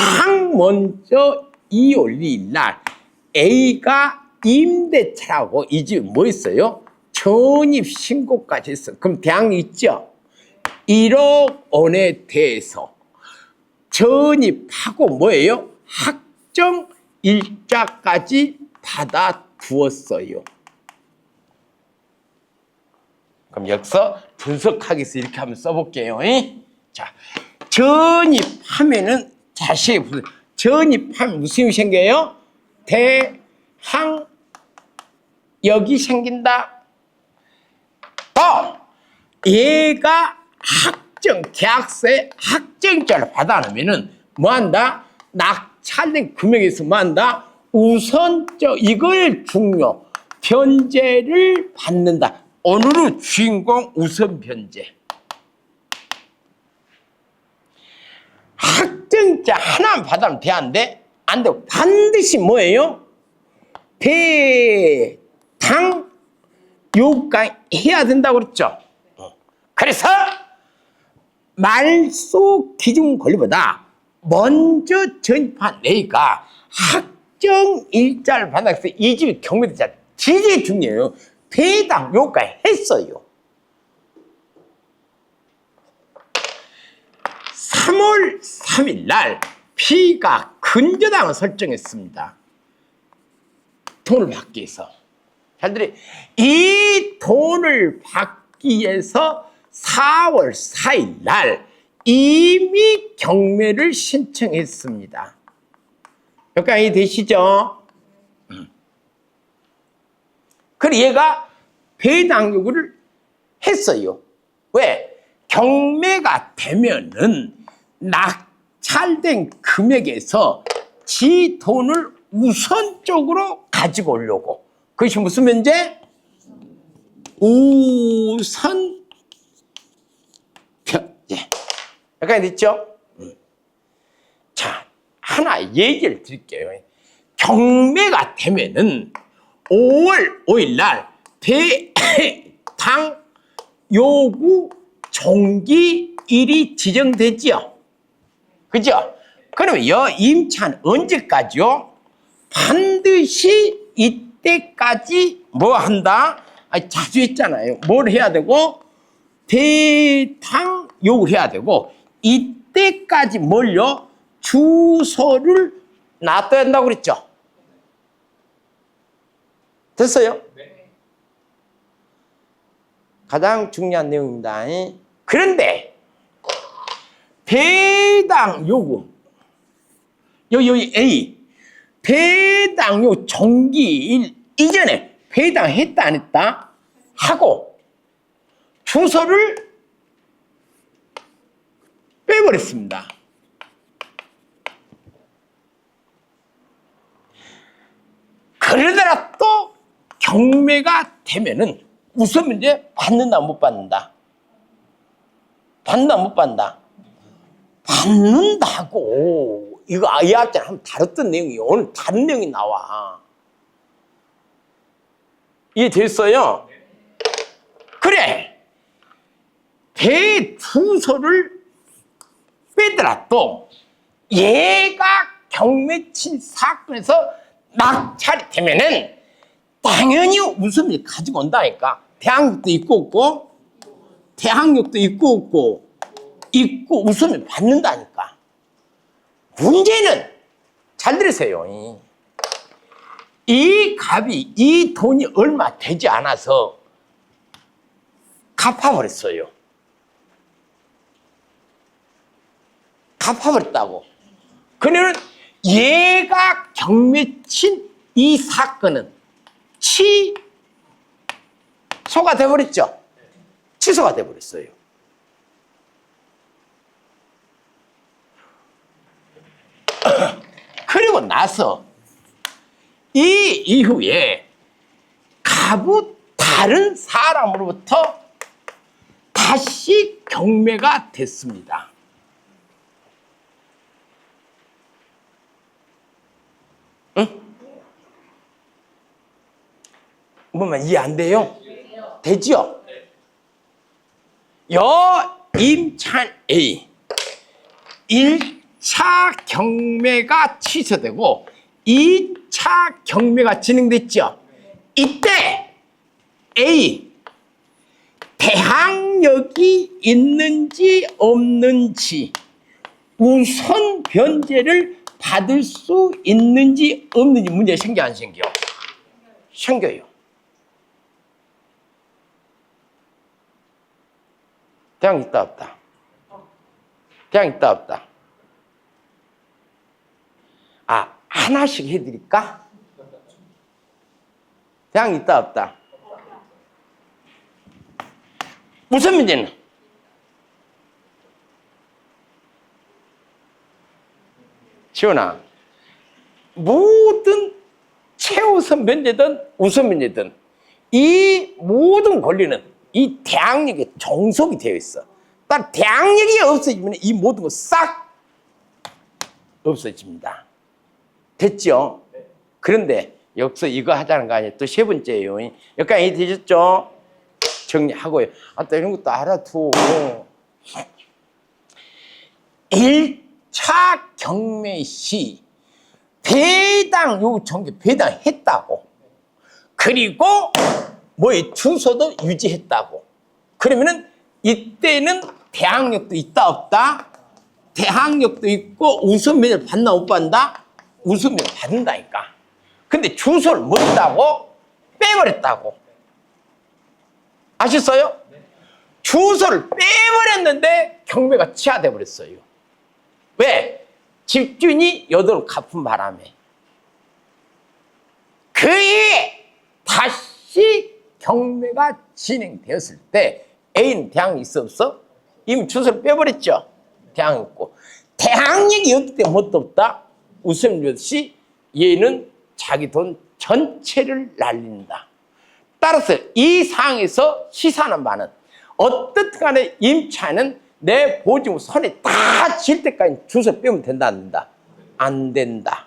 가장 먼저 2월 2일 날 A가 임대차라고 이 집에 뭐 있어요? 전입 신고까지 했어. 그럼 대항 있죠? 1억 원에 대해서 전입하고 뭐예요? 확정 일자까지 받아 두었어요. 그럼 여기서 분석하겠어 이렇게 한번 써볼게요. 이? 자, 전입하면은 다시 해보세요. 전입하면 무슨 일이 생겨요? 대항 여기 생긴다. 또 얘가 확정 계약서에 확정자를 받아놓으면은 뭐한다? 낙찰된 금액에서 뭐한다? 우선적 이걸 중요 변제를 받는다. 오늘은 주인공 우선 변제. 확정자 하나만 받아면 돼안돼? 안 돼. 반드시 뭐예요? 배당 요강 해야 된다고 그랬죠. 어. 그래서 말소 기준 권리보다 먼저 전입한 내가 확정 일자를 받아서 이 집이 경매대자 제일 중요해요. 배당 요강 했어요. 3월 3일 날 P가 근저당을 설정했습니다. 돈을 받기 위해서. 잘들이 이 돈을 받기 위해서 4월 4일 날 이미 경매를 신청했습니다. 여기까지 되시죠? 음. 그래 얘가 배당 요구를 했어요. 왜? 경매가 되면은 낙찰된 금액에서 지 돈을 우선적으로 가지고 오려고. 그것이 무슨 면제? 우선 변제. 약간 됐죠? 음. 자, 하나 얘기를 드릴게요. 경매가 되면은 5월 5일 날 배당 요구 종기 일이 지정되지요. 그죠? 그러면 여 임차는 언제까지요? 반드시 이때까지 뭐 한다? 아니, 자주 했잖아요. 뭘 해야 되고? 대탕 요구해야 되고, 이때까지 뭘요? 주소를 놔둬야 한다고 그랬죠? 됐어요? 가장 중요한 내용입니다. 그런데 배당 요구. 여기 여기 A. 배당 요 정기일 이전에 배당했다 안 했다 하고 주소를 빼버렸습니다. 그러더라 또 경매가 되면은 우선 문제 받는다 못 받는다? 받는다 못 받는다 받는다고. 이거 아이한테 한번 다뤘던 내용이 오늘 다른 내용이 나와. 이해됐어요? 그래. 대투소를 빼더라도 얘가 경매친 사건에서 낙찰이 되면은 당연히 웃음을 가지고 온다니까. 대항력도 있고 없고, 대항력도 있고 없고, 있고 웃음을 받는다니까. 문제는, 잘 들으세요. 이- 이 값이, 이 돈이 얼마 되지 않아서 갚아버렸어요. 갚아버렸다고. 그러면 얘가 경매친 이 사건은 취소가 돼버렸죠. 취소가 돼버렸어요. 그리고 나서 이 이후에 가부 다른 사람으로부터 다시 경매가 됐습니다. 뭐만 이해 안 돼요? 되죠? 여 임찬 A 일 1차 경매가 취소되고 2차 경매가 진행됐죠. 이때 A 대항력이 있는지 없는지 우선 변제를 받을 수 있는지 없는지 문제 생겨 안 생겨? 생겨요. 그냥 있다 없다. 그냥 있다 없다. 아 하나씩 해드릴까? 그냥 있다 없다. 무슨 문제는? 지원아, 모든 최우선 면제든 우선 면제든 이 모든 권리는 이 대항력에 종속이 되어 있어. 딱 대항력이 없어지면 이 모든 거 싹 없어집니다. 됐죠? 그런데 여기서 이거 하자는 거 아니에요. 또 세 번째예요. 여기까지 되셨죠? 정리하고요. 아, 또 이런 것도 알아두고. 1차 경매 시 배당 요 전개 배당 했다고. 그리고 뭐의 주소도 유지했다고. 그러면은 이때는 대항력도 있다 없다? 대항력도 있고 우선 면을 받나 못 받나? 우선면 받는다니까. 근데 주소를 못 했다고 빼버렸다고. 아셨어요? 주소를 빼버렸는데 경매가 취하돼 버렸어요. 왜? 집주인이 여도를 갚은 바람에. 그에 다시 경매가 진행되었을 때 A는 대항이 있어 없어? 이미 주소를 빼버렸죠. 대항이 없고. 대항력이 없기 때문에 뭣도 없다. 웃음 없이 얘는 자기 돈 전체를 날린다. 따라서 이 상황에서 시사하는 바는 어떻든 간에 임차는 내 보증 손에 다 질 때까지 주소 빼면 된다 안 된다? 안 된다.